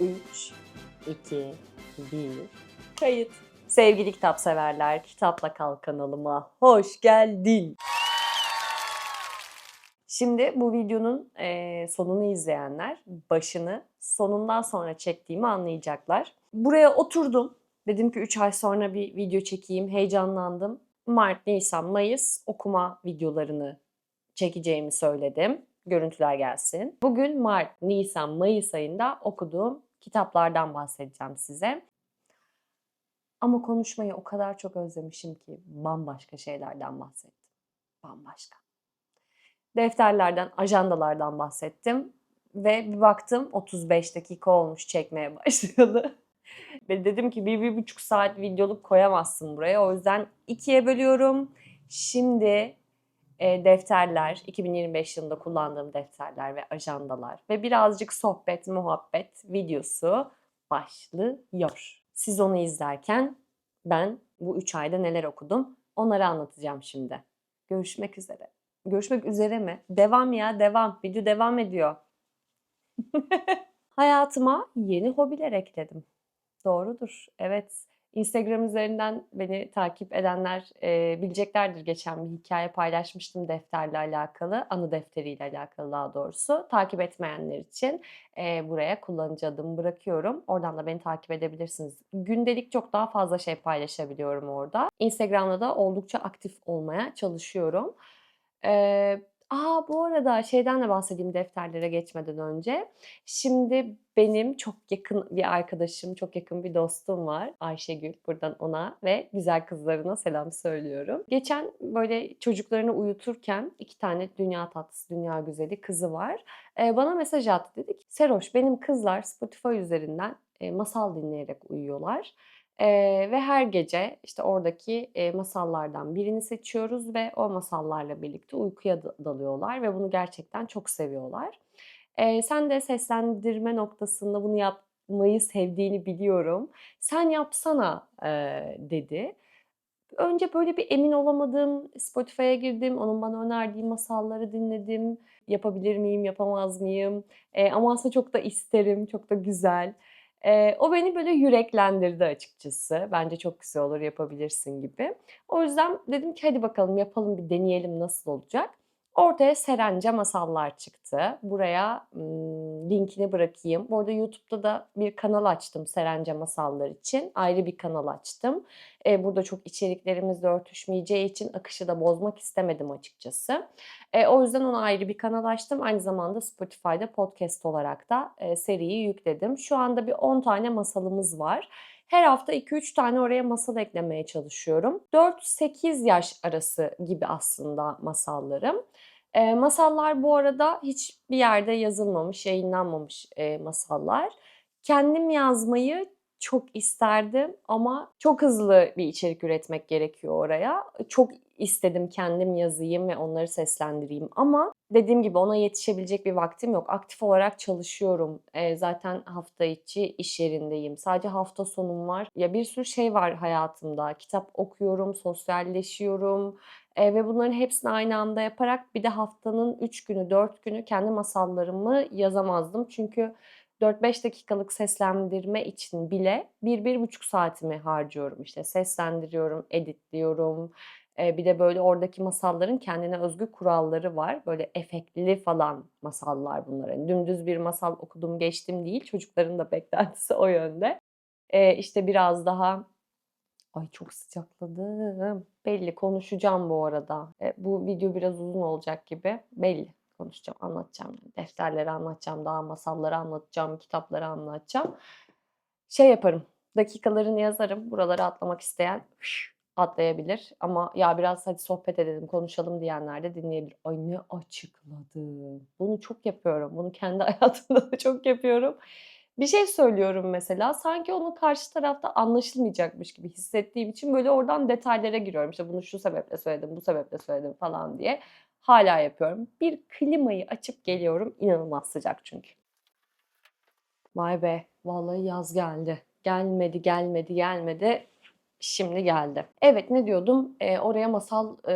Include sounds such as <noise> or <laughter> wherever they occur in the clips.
3, 2, 1, kayıt. Sevgili kitap severler, Kitapla Kal kanalıma hoş geldin. Şimdi bu videonun eee, sonunu izleyenler başını sonundan sonra çektiğimi anlayacaklar. Buraya oturdum. Dedim ki 3 ay sonra bir video çekeyim. Heyecanlandım. Mart, Nisan, Mayıs okuma videolarını çekeceğimi söyledim. Görüntüler gelsin. Bugün Mart, Nisan, Mayıs ayında okuduğum kitaplardan bahsedeceğim size. Ama konuşmayı o kadar çok özlemişim ki bambaşka şeylerden bahsettim. Bambaşka. Defterlerden, ajandalardan bahsettim. Ve bir baktım 35 dakika olmuş çekmeye <laughs> başladı. Ve dedim ki bir, bir buçuk saat videoluk koyamazsın buraya. O yüzden ikiye bölüyorum. Şimdi e, defterler, 2025 yılında kullandığım defterler ve ajandalar ve birazcık sohbet, muhabbet videosu başlıyor. Siz onu izlerken ben bu 3 ayda neler okudum onları anlatacağım şimdi. Görüşmek üzere. Görüşmek üzere mi? Devam ya devam. Video devam ediyor. <laughs> Hayatıma yeni hobiler ekledim. Doğrudur. Evet. Instagram üzerinden beni takip edenler e, bileceklerdir. Geçen bir hikaye paylaşmıştım defterle alakalı, anı defteriyle alakalı daha doğrusu. Takip etmeyenler için e, buraya kullanıcı adımı bırakıyorum. Oradan da beni takip edebilirsiniz. Gündelik çok daha fazla şey paylaşabiliyorum orada. Instagram'da da oldukça aktif olmaya çalışıyorum. Ee, aa bu arada şeyden de bahsedeyim defterlere geçmeden önce. Şimdi benim çok yakın bir arkadaşım, çok yakın bir dostum var. Ayşegül. Buradan ona ve güzel kızlarına selam söylüyorum. Geçen böyle çocuklarını uyuturken iki tane dünya tatlısı, dünya güzeli kızı var. Ee, bana mesaj attı. Dedi ki Seroş benim kızlar Spotify üzerinden e, masal dinleyerek uyuyorlar. Ee, ve her gece işte oradaki e, masallardan birini seçiyoruz ve o masallarla birlikte uykuya da- dalıyorlar ve bunu gerçekten çok seviyorlar. Ee, sen de seslendirme noktasında bunu yapmayı sevdiğini biliyorum. Sen yapsana e, dedi. Önce böyle bir emin olamadım. Spotify'a girdim. Onun bana önerdiği masalları dinledim. Yapabilir miyim, yapamaz mıyım? Ee, ama aslında çok da isterim. Çok da güzel. Ee, o beni böyle yüreklendirdi açıkçası. Bence çok güzel olur, yapabilirsin gibi. O yüzden dedim ki hadi bakalım yapalım bir deneyelim nasıl olacak. Ortaya Serence Masallar çıktı. Buraya linkini bırakayım. Bu arada YouTube'da da bir kanal açtım Serence Masallar için. Ayrı bir kanal açtım. Ee, burada çok içeriklerimizle örtüşmeyeceği için akışı da bozmak istemedim açıkçası. E, o yüzden ona ayrı bir kanal açtım. Aynı zamanda Spotify'da podcast olarak da e, seriyi yükledim. Şu anda bir 10 tane masalımız var. Her hafta 2-3 tane oraya masal eklemeye çalışıyorum. 4-8 yaş arası gibi aslında masallarım. E, masallar bu arada hiçbir yerde yazılmamış, yayınlanmamış e, masallar. Kendim yazmayı çok isterdim ama çok hızlı bir içerik üretmek gerekiyor oraya. Çok istedim kendim yazayım ve onları seslendireyim ama dediğim gibi ona yetişebilecek bir vaktim yok. Aktif olarak çalışıyorum. Ee, zaten hafta içi iş yerindeyim. Sadece hafta sonum var. Ya bir sürü şey var hayatımda. Kitap okuyorum, sosyalleşiyorum. Ee, ve bunların hepsini aynı anda yaparak bir de haftanın 3 günü, 4 günü kendi masallarımı yazamazdım. Çünkü 4-5 dakikalık seslendirme için bile 1-1,5 saatimi harcıyorum. İşte seslendiriyorum, editliyorum. Ee, bir de böyle oradaki masalların kendine özgü kuralları var. Böyle efektli falan masallar bunlar. Yani dümdüz bir masal okudum geçtim değil. Çocukların da beklentisi o yönde. Ee, işte biraz daha Ay çok sıcakladım. Belli konuşacağım bu arada. E, bu video biraz uzun olacak gibi. Belli konuşacağım, anlatacağım. Defterleri anlatacağım, daha masalları anlatacağım, kitapları anlatacağım. Şey yaparım, dakikalarını yazarım. Buraları atlamak isteyen atlayabilir. Ama ya biraz hadi sohbet edelim, konuşalım diyenler de dinleyebilir. Ay ne açıkladım. Bunu çok yapıyorum. Bunu kendi <laughs> hayatımda da çok yapıyorum. Bir şey söylüyorum mesela sanki onun karşı tarafta anlaşılmayacakmış gibi hissettiğim için böyle oradan detaylara giriyorum. İşte bunu şu sebeple söyledim, bu sebeple söyledim falan diye. Hala yapıyorum. Bir klimayı açıp geliyorum. İnanılmaz sıcak çünkü. Vay be, vallahi yaz geldi. Gelmedi, gelmedi, gelmedi. Şimdi geldi. Evet ne diyordum? Ee, oraya masal e,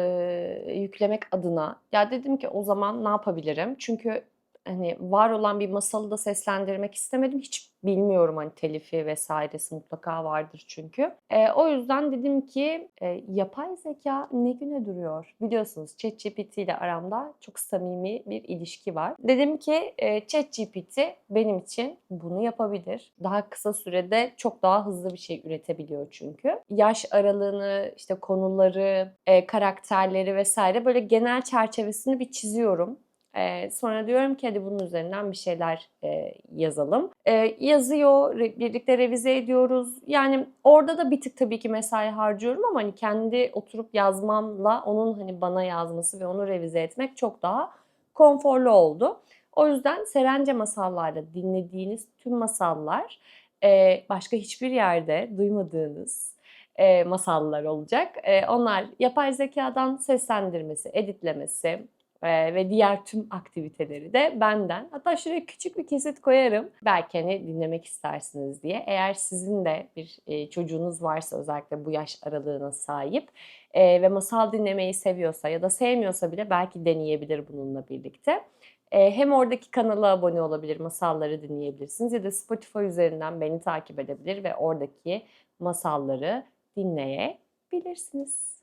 yüklemek adına. Ya dedim ki o zaman ne yapabilirim? Çünkü hani var olan bir masalı da seslendirmek istemedim. Hiç Bilmiyorum hani telifi vesairesi mutlaka vardır çünkü. Eee, o yüzden dedim ki, eee, yapay zeka ne güne duruyor? Biliyorsunuz ChatGPT ile aramda çok samimi bir ilişki var. Dedim ki, eee, ChatGPT benim için bunu yapabilir. Daha kısa sürede çok daha hızlı bir şey üretebiliyor çünkü. Yaş aralığını, işte konuları, eee, karakterleri vesaire böyle genel çerçevesini bir çiziyorum. Eee, sonra diyorum ki hadi bunun üzerinden bir şeyler, eee, yazalım. Eee, yazıyor, re birlikte revize ediyoruz. Yani orada da bir tık tabii ki mesai harcıyorum ama hani kendi oturup yazmamla onun hani bana yazması ve onu revize etmek çok daha konforlu oldu. O yüzden Serence Masallar'da dinlediğiniz tüm masallar, eee, başka hiçbir yerde duymadığınız, eee, masallar olacak. Eee, onlar yapay zekâdan seslendirmesi, editlemesi, eee, ve diğer tüm aktiviteleri de benden. Hatta şuraya küçük bir kesit koyarım. Belki hani dinlemek istersiniz diye. Eğer sizin de bir, eee, çocuğunuz varsa özellikle bu yaş aralığına sahip, eee, ve masal dinlemeyi seviyorsa ya da sevmiyorsa bile belki deneyebilir bununla birlikte. Eee, hem oradaki kanala abone olabilir, masalları dinleyebilirsiniz ya da Spotify üzerinden beni takip edebilir ve oradaki masalları dinleyebilirsiniz.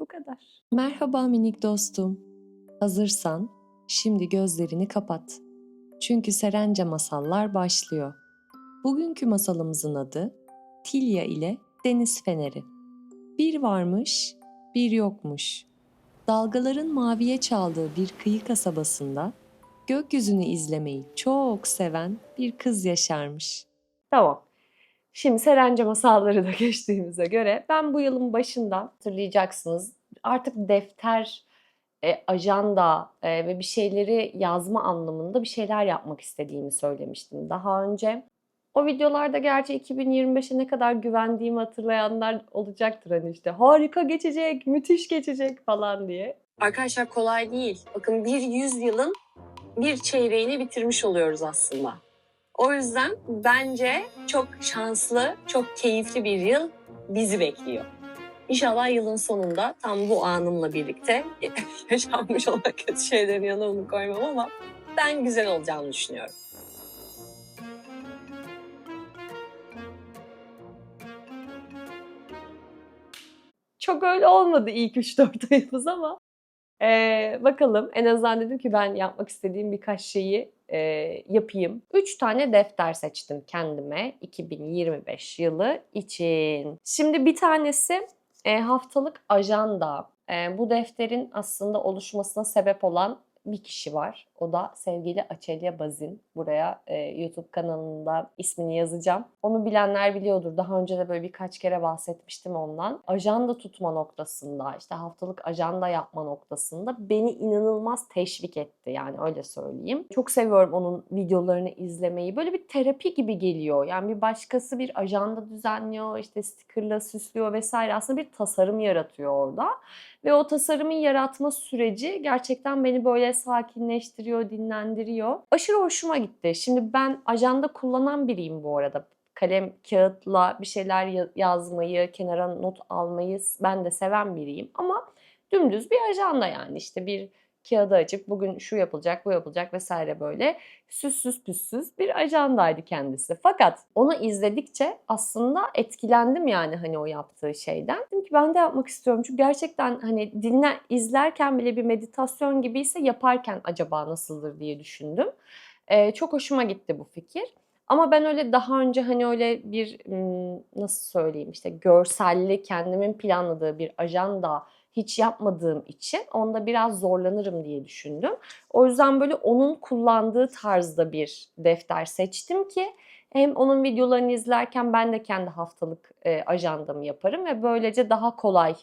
Bu kadar. Merhaba minik dostum. Hazırsan şimdi gözlerini kapat. Çünkü Serence Masallar başlıyor. Bugünkü masalımızın adı Tilya ile Deniz Feneri. Bir varmış, bir yokmuş. Dalgaların maviye çaldığı bir kıyı kasabasında gökyüzünü izlemeyi çok seven bir kız yaşarmış. Tamam. Şimdi Serence masalları da <laughs> geçtiğimize göre ben bu yılın başında hatırlayacaksınız artık defter, eee, ajanda, eee, ve bir şeyleri yazma anlamında bir şeyler yapmak istediğimi söylemiştim daha önce. O videolarda gerçi 2025'e ne kadar güvendiğimi hatırlayanlar olacaktır hani işte harika geçecek, müthiş geçecek falan diye. Arkadaşlar kolay değil. Bakın bir yüzyılın bir çeyreğini bitirmiş oluyoruz aslında. O yüzden bence çok şanslı, çok keyifli bir yıl bizi bekliyor. İnşallah yılın sonunda tam bu anımla birlikte <laughs> yaşanmış olan kötü şeylerin yanına onu koymam ama ben güzel olacağını düşünüyorum. Çok öyle olmadı ilk 3-4 ayımız ama eee, bakalım en azından dedim ki ben yapmak istediğim birkaç şeyi eee, yapayım. 3 tane defter seçtim kendime 2025 yılı için. Şimdi bir tanesi eee, haftalık ajanda. Eee, bu defterin aslında oluşmasına sebep olan bir kişi var. O da sevgili Açelya Bazin. Buraya eee, YouTube kanalında ismini yazacağım. Onu bilenler biliyordur. Daha önce de böyle birkaç kere bahsetmiştim ondan. Ajanda tutma noktasında, işte haftalık ajanda yapma noktasında beni inanılmaz teşvik etti. Yani öyle söyleyeyim. Çok seviyorum onun videolarını izlemeyi. Böyle bir terapi gibi geliyor. Yani bir başkası bir ajanda düzenliyor, işte stickerla süslüyor vesaire. Aslında bir tasarım yaratıyor orada. Ve o tasarımın yaratma süreci gerçekten beni böyle sakinleştiriyor, dinlendiriyor. Aşırı hoşuma gitti. Şimdi ben ajanda kullanan biriyim bu arada. Kalem, kağıtla bir şeyler ya- yazmayı, kenara not almayı ben de seven biriyim. Ama dümdüz bir ajanda yani işte bir kağıdı açıp bugün şu yapılacak, bu yapılacak vesaire böyle süssüz püssüz bir ajandaydı kendisi. Fakat onu izledikçe aslında etkilendim yani hani o yaptığı şeyden. Dedim ki ben de yapmak istiyorum. Çünkü gerçekten hani dinle, izlerken bile bir meditasyon gibiyse yaparken acaba nasıldır diye düşündüm. Ee, çok hoşuma gitti bu fikir. Ama ben öyle daha önce hani öyle bir nasıl söyleyeyim işte görselli kendimin planladığı bir ajanda hiç yapmadığım için onda biraz zorlanırım diye düşündüm. O yüzden böyle onun kullandığı tarzda bir defter seçtim ki hem onun videolarını izlerken ben de kendi haftalık e, ajandamı yaparım ve böylece daha kolay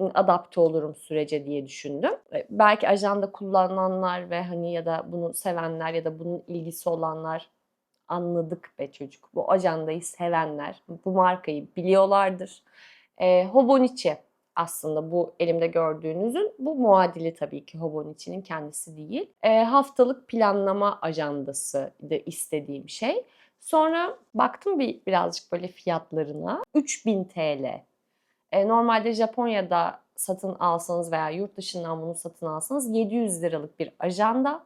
ı, adapte olurum sürece diye düşündüm. E, Belki ajanda kullananlar ve hani ya da bunu sevenler ya da bunun ilgisi olanlar anladık be çocuk. Bu ajandayı sevenler bu markayı biliyorlardır. E, Hobonichi aslında bu elimde gördüğünüzün bu muadili tabii ki Hobonichi'nin kendisi değil. E, haftalık planlama ajandası da istediğim şey. Sonra baktım bir birazcık böyle fiyatlarına. 3000 TL. E, normalde Japonya'da satın alsanız veya yurt dışından bunu satın alsanız 700 liralık bir ajanda.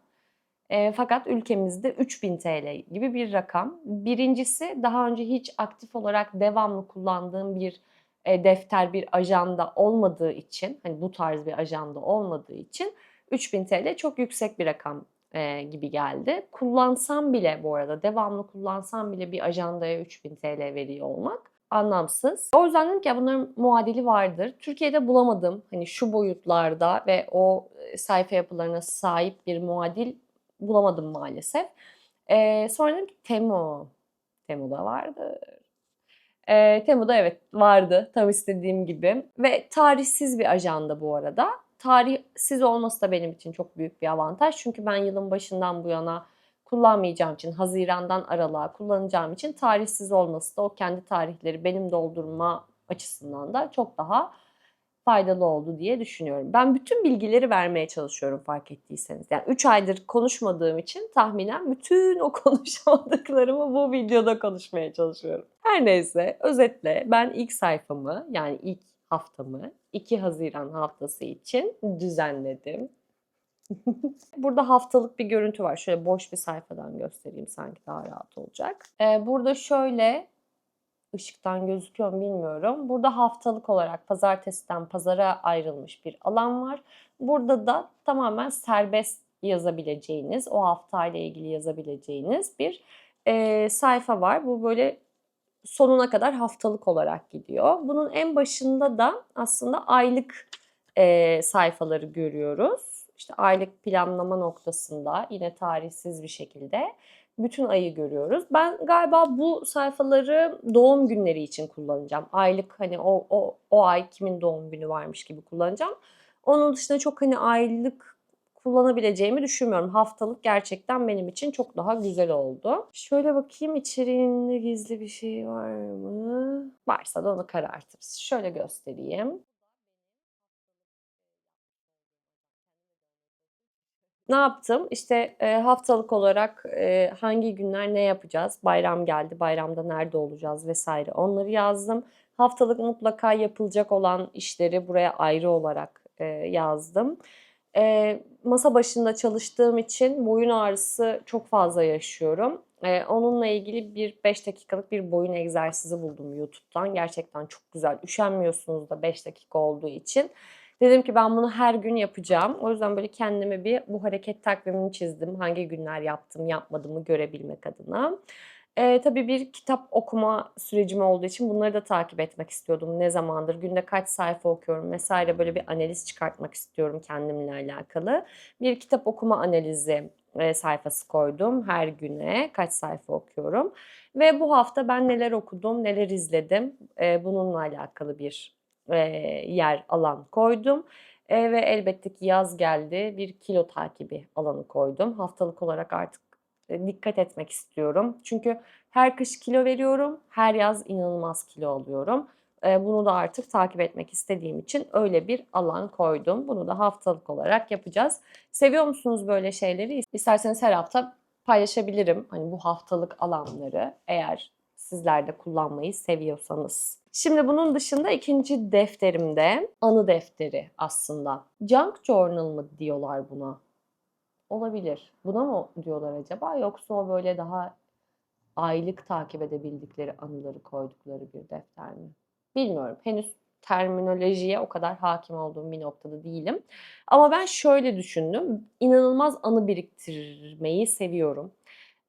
E, fakat ülkemizde 3000 TL gibi bir rakam. Birincisi daha önce hiç aktif olarak devamlı kullandığım bir e, defter, bir ajanda olmadığı için, hani bu tarz bir ajanda olmadığı için 3000 TL çok yüksek bir rakam e, gibi geldi. Kullansam bile bu arada devamlı kullansam bile bir ajandaya 3000 TL veriyor olmak anlamsız. O yüzden dedim ki bunların muadili vardır. Türkiye'de bulamadım hani şu boyutlarda ve o e, sayfa yapılarına sahip bir muadil bulamadım maalesef. E, sonra dedim ki Temu. Temu'da vardı. E, Temu'da evet vardı tam istediğim gibi. Ve tarihsiz bir ajanda bu arada. Tarihsiz olması da benim için çok büyük bir avantaj. Çünkü ben yılın başından bu yana kullanmayacağım için, Haziran'dan aralığa kullanacağım için tarihsiz olması da o kendi tarihleri benim doldurma açısından da çok daha faydalı oldu diye düşünüyorum. Ben bütün bilgileri vermeye çalışıyorum fark ettiyseniz. Yani 3 aydır konuşmadığım için tahminen bütün o <laughs> konuşamadıklarımı bu videoda konuşmaya çalışıyorum. Her neyse özetle ben ilk sayfamı yani ilk haftamı 2 Haziran haftası için düzenledim. <laughs> Burada haftalık bir görüntü var. Şöyle boş bir sayfadan göstereyim sanki daha rahat olacak. Ee, burada şöyle ışıktan gözüküyor mu bilmiyorum. Burada haftalık olarak pazartesiden pazara ayrılmış bir alan var. Burada da tamamen serbest yazabileceğiniz, o haftayla ilgili yazabileceğiniz bir e, sayfa var. Bu böyle sonuna kadar haftalık olarak gidiyor. Bunun en başında da aslında aylık e, sayfaları görüyoruz. İşte aylık planlama noktasında yine tarihsiz bir şekilde bütün ayı görüyoruz. Ben galiba bu sayfaları doğum günleri için kullanacağım. Aylık hani o, o, o ay kimin doğum günü varmış gibi kullanacağım. Onun dışında çok hani aylık kullanabileceğimi düşünmüyorum. Haftalık gerçekten benim için çok daha güzel oldu. Şöyle bakayım içeriğinde gizli bir şey var mı? Varsa da onu karartırız. Şöyle göstereyim. Ne yaptım? İşte e, haftalık olarak e, hangi günler ne yapacağız? Bayram geldi, bayramda nerede olacağız vesaire onları yazdım. Haftalık mutlaka yapılacak olan işleri buraya ayrı olarak e, yazdım. E, masa başında çalıştığım için boyun ağrısı çok fazla yaşıyorum. E, onunla ilgili bir 5 dakikalık bir boyun egzersizi buldum YouTube'dan. Gerçekten çok güzel. Üşenmiyorsunuz da 5 dakika olduğu için. Dedim ki ben bunu her gün yapacağım. O yüzden böyle kendime bir bu hareket takvimini çizdim. Hangi günler yaptım, yapmadığımı görebilmek adına. Ee, tabii bir kitap okuma sürecim olduğu için bunları da takip etmek istiyordum. Ne zamandır, günde kaç sayfa okuyorum vesaire böyle bir analiz çıkartmak istiyorum kendimle alakalı. Bir kitap okuma analizi e, sayfası koydum her güne kaç sayfa okuyorum. Ve bu hafta ben neler okudum, neler izledim e, bununla alakalı bir e, yer alan koydum. E, ve elbette ki yaz geldi bir kilo takibi alanı koydum. Haftalık olarak artık e, dikkat etmek istiyorum. Çünkü her kış kilo veriyorum, her yaz inanılmaz kilo alıyorum. E, bunu da artık takip etmek istediğim için öyle bir alan koydum. Bunu da haftalık olarak yapacağız. Seviyor musunuz böyle şeyleri? İsterseniz her hafta paylaşabilirim. Hani bu haftalık alanları eğer sizler de kullanmayı seviyorsanız. Şimdi bunun dışında ikinci defterimde anı defteri aslında. Junk journal mı diyorlar buna? Olabilir. Buna mı diyorlar acaba yoksa o böyle daha aylık takip edebildikleri anıları koydukları bir defter mi? Bilmiyorum. Henüz terminolojiye o kadar hakim olduğum bir noktada değilim. Ama ben şöyle düşündüm. İnanılmaz anı biriktirmeyi seviyorum.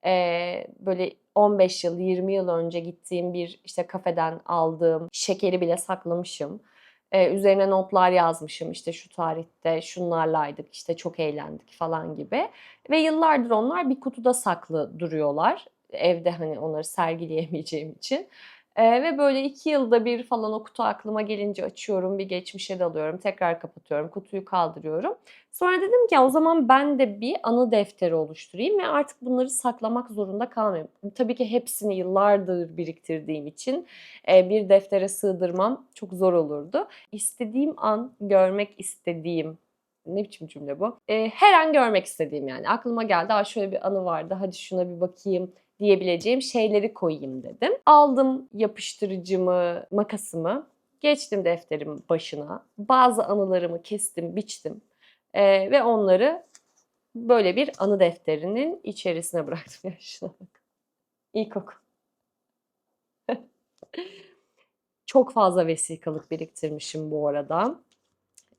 Ee, böyle 15 yıl, 20 yıl önce gittiğim bir işte kafeden aldığım şekeri bile saklamışım. Ee, üzerine notlar yazmışım işte şu tarihte şunlarlaydık işte çok eğlendik falan gibi. Ve yıllardır onlar bir kutuda saklı duruyorlar. Evde hani onları sergileyemeyeceğim için. Ee, ve böyle iki yılda bir falan o kutu aklıma gelince açıyorum, bir geçmişe dalıyorum, tekrar kapatıyorum, kutuyu kaldırıyorum. Sonra dedim ki o zaman ben de bir anı defteri oluşturayım ve artık bunları saklamak zorunda kalmayayım. Tabii ki hepsini yıllardır biriktirdiğim için e, bir deftere sığdırmam çok zor olurdu. İstediğim an görmek istediğim ne biçim cümle bu? E, her an görmek istediğim yani. Aklıma geldi, Aa, şöyle bir anı vardı, hadi şuna bir bakayım diyebileceğim şeyleri koyayım dedim. Aldım yapıştırıcımı, makasımı, geçtim defterim başına. Bazı anılarımı kestim, biçtim ee, ve onları böyle bir anı defterinin içerisine bıraktım. <laughs> Ya şuna bak. İlkokul. <laughs> Çok fazla vesikalık biriktirmişim bu arada.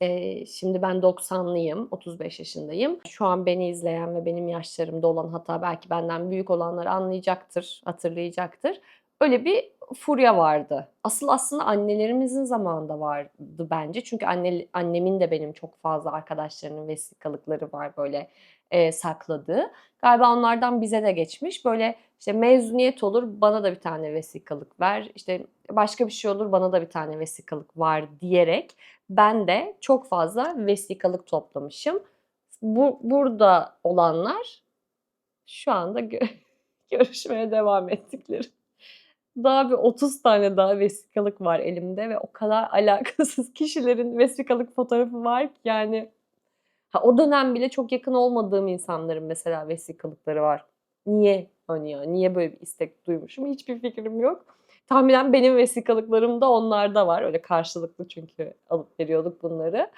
Ee, şimdi ben 90'lıyım, 35 yaşındayım. Şu an beni izleyen ve benim yaşlarımda olan hatta belki benden büyük olanlar anlayacaktır, hatırlayacaktır. Öyle bir furya vardı. Asıl aslında annelerimizin zamanında vardı bence. Çünkü anne, annemin de benim çok fazla arkadaşlarının vesikalıkları var böyle e, sakladığı. Galiba onlardan bize de geçmiş. Böyle işte mezuniyet olur bana da bir tane vesikalık ver. İşte başka bir şey olur bana da bir tane vesikalık var diyerek ben de çok fazla vesikalık toplamışım. Bu, burada olanlar şu anda gö- <laughs> görüşmeye devam ettikleri. Daha bir 30 tane daha vesikalık var elimde ve o kadar alakasız <laughs> kişilerin vesikalık fotoğrafı var ki yani ha, o dönem bile çok yakın olmadığım insanların mesela vesikalıkları var. Niye hani ya? Niye böyle bir istek duymuşum? Hiçbir fikrim yok. Tahminen benim vesikalıklarım da onlarda var. Öyle karşılıklı çünkü alıp veriyorduk bunları.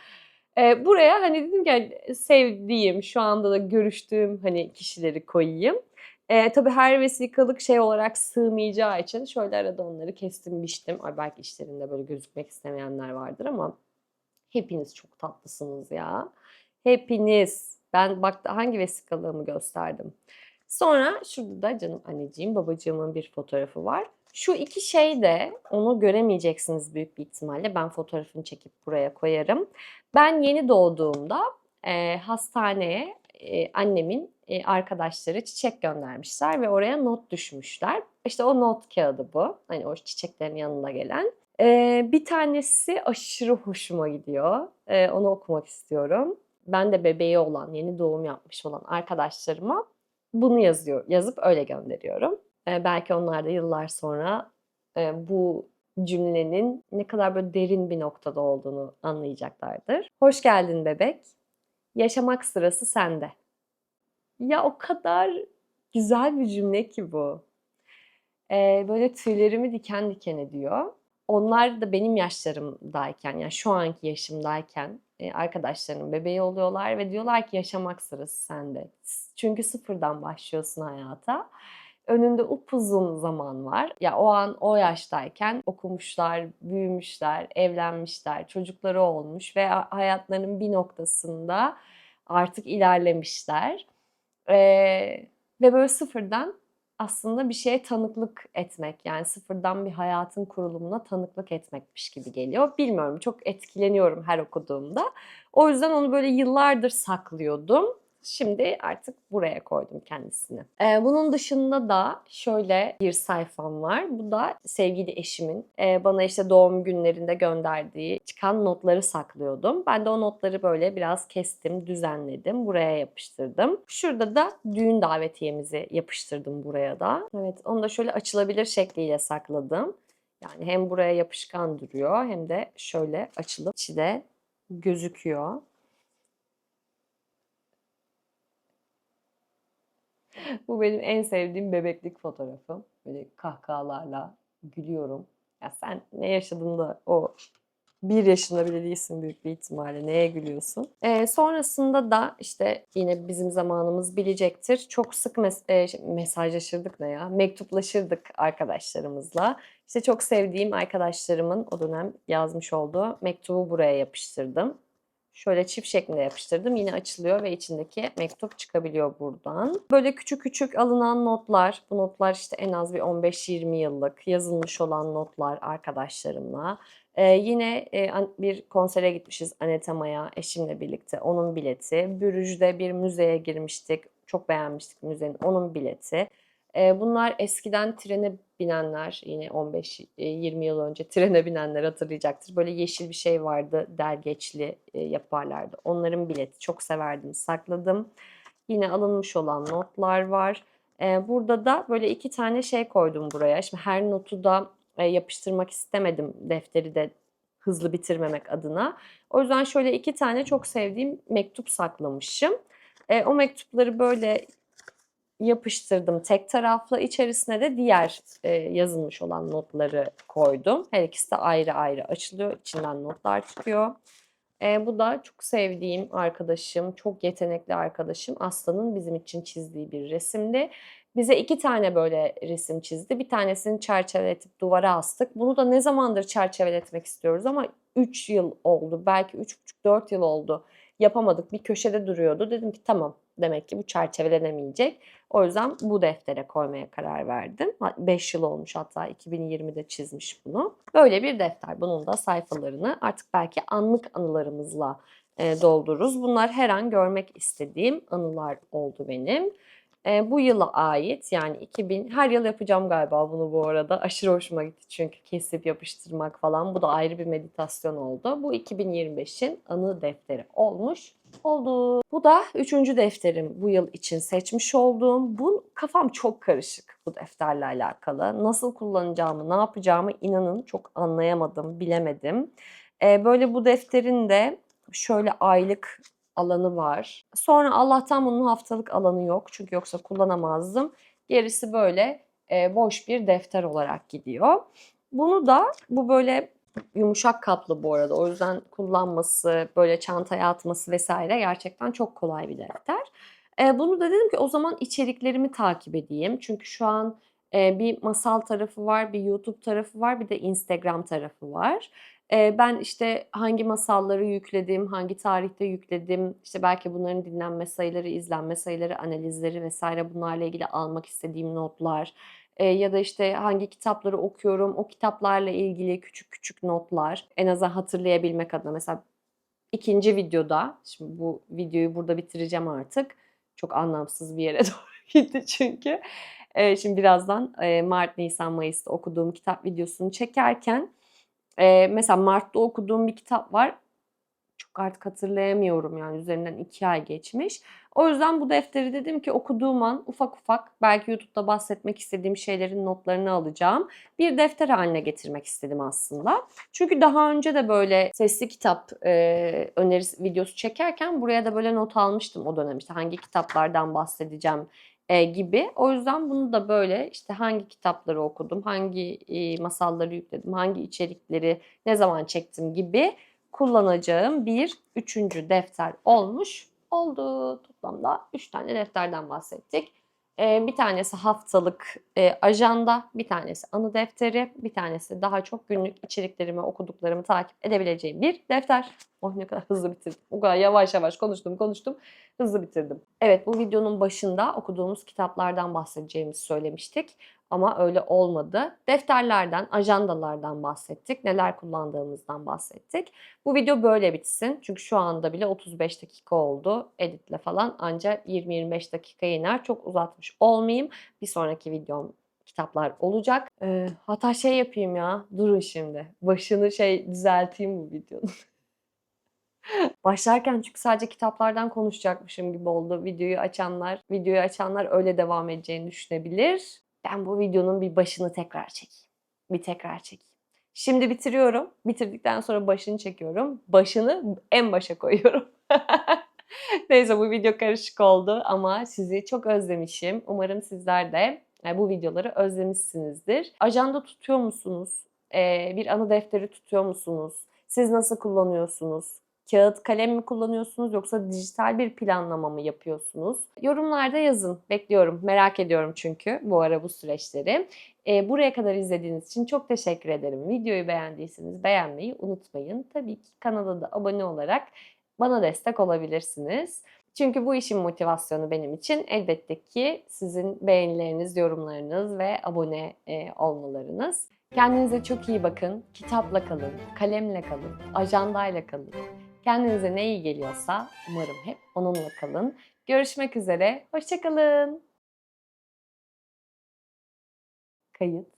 Ee, buraya hani dedim ki hani sevdiğim, şu anda da görüştüğüm hani kişileri koyayım. Ee, tabii her vesikalık şey olarak sığmayacağı için şöyle arada onları kestim biçtim. Ay belki işlerinde böyle gözükmek istemeyenler vardır ama hepiniz çok tatlısınız ya. Hepiniz. Ben bak hangi vesikalığımı gösterdim. Sonra şurada da canım anneciğim, babacığımın bir fotoğrafı var. Şu iki şey de onu göremeyeceksiniz büyük bir ihtimalle. Ben fotoğrafını çekip buraya koyarım. Ben yeni doğduğumda e, hastaneye e, annemin e, arkadaşları çiçek göndermişler ve oraya not düşmüşler. İşte o not kağıdı bu. Hani o çiçeklerin yanında gelen. E, bir tanesi aşırı hoşuma gidiyor. E, onu okumak istiyorum. Ben de bebeği olan, yeni doğum yapmış olan arkadaşlarıma bunu yazıyor, yazıp öyle gönderiyorum. Belki onlar da yıllar sonra bu cümlenin ne kadar böyle derin bir noktada olduğunu anlayacaklardır. Hoş geldin bebek. Yaşamak sırası sende. Ya o kadar güzel bir cümle ki bu. E, böyle tüylerimi diken diken ediyor. Onlar da benim yaşlarımdayken, yani şu anki yaşımdayken arkadaşlarının bebeği oluyorlar ve diyorlar ki yaşamak sırası sende. Çünkü sıfırdan başlıyorsun hayata. Önünde upuzun zaman var. Ya o an o yaştayken okumuşlar, büyümüşler, evlenmişler, çocukları olmuş ve hayatlarının bir noktasında artık ilerlemişler. Ee, ve böyle sıfırdan aslında bir şeye tanıklık etmek yani sıfırdan bir hayatın kurulumuna tanıklık etmekmiş gibi geliyor. Bilmiyorum çok etkileniyorum her okuduğumda. O yüzden onu böyle yıllardır saklıyordum. Şimdi artık buraya koydum kendisini. Ee, bunun dışında da şöyle bir sayfam var. Bu da sevgili eşimin e, bana işte doğum günlerinde gönderdiği çıkan notları saklıyordum. Ben de o notları böyle biraz kestim, düzenledim. Buraya yapıştırdım. Şurada da düğün davetiyemizi yapıştırdım buraya da. Evet onu da şöyle açılabilir şekliyle sakladım. Yani hem buraya yapışkan duruyor hem de şöyle açılıp içi de gözüküyor. Bu benim en sevdiğim bebeklik fotoğrafım. Böyle kahkahalarla gülüyorum. Ya sen ne yaşadın da o bir yaşında bile değilsin büyük bir ihtimalle. Neye gülüyorsun? Ee, sonrasında da işte yine bizim zamanımız bilecektir. Çok sık mes- e, şey, mesajlaşırdık ne ya? Mektuplaşırdık arkadaşlarımızla. İşte çok sevdiğim arkadaşlarımın o dönem yazmış olduğu mektubu buraya yapıştırdım. Şöyle çift şeklinde yapıştırdım. Yine açılıyor ve içindeki mektup çıkabiliyor buradan. Böyle küçük küçük alınan notlar. Bu notlar işte en az bir 15-20 yıllık yazılmış olan notlar arkadaşlarımla. Ee, yine e, bir konsere gitmişiz Anetema'ya eşimle birlikte. Onun bileti. Bürüj'de bir müzeye girmiştik. Çok beğenmiştik müzenin. Onun bileti. Ee, bunlar eskiden trene binenler yine 15-20 yıl önce <laughs> trene binenler hatırlayacaktır. Böyle yeşil bir şey vardı dergeçli e, yaparlardı. Onların bileti çok severdim sakladım. Yine alınmış olan notlar var. Ee, burada da böyle iki tane şey koydum buraya. Şimdi her notu da e, yapıştırmak istemedim defteri de hızlı bitirmemek adına. O yüzden şöyle iki tane çok sevdiğim mektup saklamışım. E, o mektupları böyle yapıştırdım tek taraflı. İçerisine de diğer e, yazılmış olan notları koydum. Her ikisi de ayrı ayrı açılıyor. İçinden notlar çıkıyor. E, bu da çok sevdiğim arkadaşım, çok yetenekli arkadaşım Aslan'ın bizim için çizdiği bir resimdi. Bize iki tane böyle resim çizdi. Bir tanesini çerçeveletip duvara astık. Bunu da ne zamandır çerçeveletmek istiyoruz ama 3 yıl oldu. Belki 3,5-4 yıl oldu. Yapamadık. Bir köşede duruyordu. Dedim ki tamam demek ki bu çerçevelenemeyecek. O yüzden bu deftere koymaya karar verdim. 5 yıl olmuş hatta 2020'de çizmiş bunu. Böyle bir defter. Bunun da sayfalarını artık belki anlık anılarımızla e, doldururuz. Bunlar her an görmek istediğim anılar oldu benim. E, bu yıla ait yani 2000 her yıl yapacağım galiba bunu bu arada. Aşırı hoşuma gitti çünkü kesip yapıştırmak falan. Bu da ayrı bir meditasyon oldu. Bu 2025'in anı defteri olmuş oldu. Bu da üçüncü defterim bu yıl için seçmiş olduğum. Bu kafam çok karışık bu defterle alakalı. Nasıl kullanacağımı, ne yapacağımı inanın çok anlayamadım, bilemedim. Ee, böyle bu defterin de şöyle aylık alanı var. Sonra Allah'tan bunun haftalık alanı yok. Çünkü yoksa kullanamazdım. Gerisi böyle e, boş bir defter olarak gidiyor. Bunu da bu böyle yumuşak kaplı bu arada. O yüzden kullanması, böyle çantaya atması vesaire gerçekten çok kolay bir defter. E, bunu da dedim ki o zaman içeriklerimi takip edeyim. Çünkü şu an e, bir masal tarafı var, bir YouTube tarafı var, bir de Instagram tarafı var. Ben işte hangi masalları yükledim, hangi tarihte yükledim, işte belki bunların dinlenme sayıları, izlenme sayıları, analizleri vesaire bunlarla ilgili almak istediğim notlar ya da işte hangi kitapları okuyorum, o kitaplarla ilgili küçük küçük notlar en azından hatırlayabilmek adına. Mesela ikinci videoda, şimdi bu videoyu burada bitireceğim artık. Çok anlamsız bir yere <laughs> doğru gitti çünkü. Şimdi birazdan Mart, Nisan, Mayıs'ta okuduğum kitap videosunu çekerken e, mesela Mart'ta okuduğum bir kitap var. Çok artık hatırlayamıyorum yani üzerinden iki ay geçmiş. O yüzden bu defteri dedim ki okuduğum an ufak ufak belki YouTube'da bahsetmek istediğim şeylerin notlarını alacağım. Bir defter haline getirmek istedim aslında. Çünkü daha önce de böyle sesli kitap e, önerisi videosu çekerken buraya da böyle not almıştım o dönem işte hangi kitaplardan bahsedeceğim e, gibi. O yüzden bunu da böyle işte hangi kitapları okudum, hangi e, masalları yükledim, hangi içerikleri ne zaman çektim gibi kullanacağım bir üçüncü defter olmuş oldu. Toplamda 3 tane defterden bahsettik. Ee, bir tanesi haftalık e, ajanda, bir tanesi anı defteri, bir tanesi daha çok günlük içeriklerimi, okuduklarımı takip edebileceğim bir defter. Oh ne kadar hızlı bitirdim. O kadar yavaş yavaş konuştum konuştum. Hızlı bitirdim. Evet bu videonun başında okuduğumuz kitaplardan bahsedeceğimizi söylemiştik. Ama öyle olmadı. Defterlerden, ajandalardan bahsettik. Neler kullandığımızdan bahsettik. Bu video böyle bitsin. Çünkü şu anda bile 35 dakika oldu. Editle falan ancak 20-25 dakika iner. Çok uzatmış olmayayım. Bir sonraki videom kitaplar olacak. Ee, hatta şey yapayım ya. Durun şimdi. Başını şey düzelteyim bu videonun. <laughs> Başlarken çünkü sadece kitaplardan konuşacakmışım gibi oldu. Videoyu açanlar, videoyu açanlar öyle devam edeceğini düşünebilir. Ben bu videonun bir başını tekrar çekeyim. Bir tekrar çekeyim. Şimdi bitiriyorum. Bitirdikten sonra başını çekiyorum. Başını en başa koyuyorum. <laughs> Neyse bu video karışık oldu ama sizi çok özlemişim. Umarım sizler de e, bu videoları özlemişsinizdir. Ajanda tutuyor musunuz? Ee, bir anı defteri tutuyor musunuz? Siz nasıl kullanıyorsunuz? Kağıt kalem mi kullanıyorsunuz yoksa dijital bir planlama mı yapıyorsunuz? Yorumlarda yazın. Bekliyorum. Merak ediyorum çünkü bu ara bu süreçleri. Ee, buraya kadar izlediğiniz için çok teşekkür ederim. Videoyu beğendiyseniz beğenmeyi unutmayın. Tabii ki kanala da abone olarak bana destek olabilirsiniz. Çünkü bu işin motivasyonu benim için elbette ki sizin beğenileriniz, yorumlarınız ve abone e, olmalarınız. Kendinize çok iyi bakın. Kitapla kalın, kalemle kalın, ajandayla kalın. Kendinize ne iyi geliyorsa umarım hep onunla kalın. Görüşmek üzere. Hoşçakalın. Kayıt.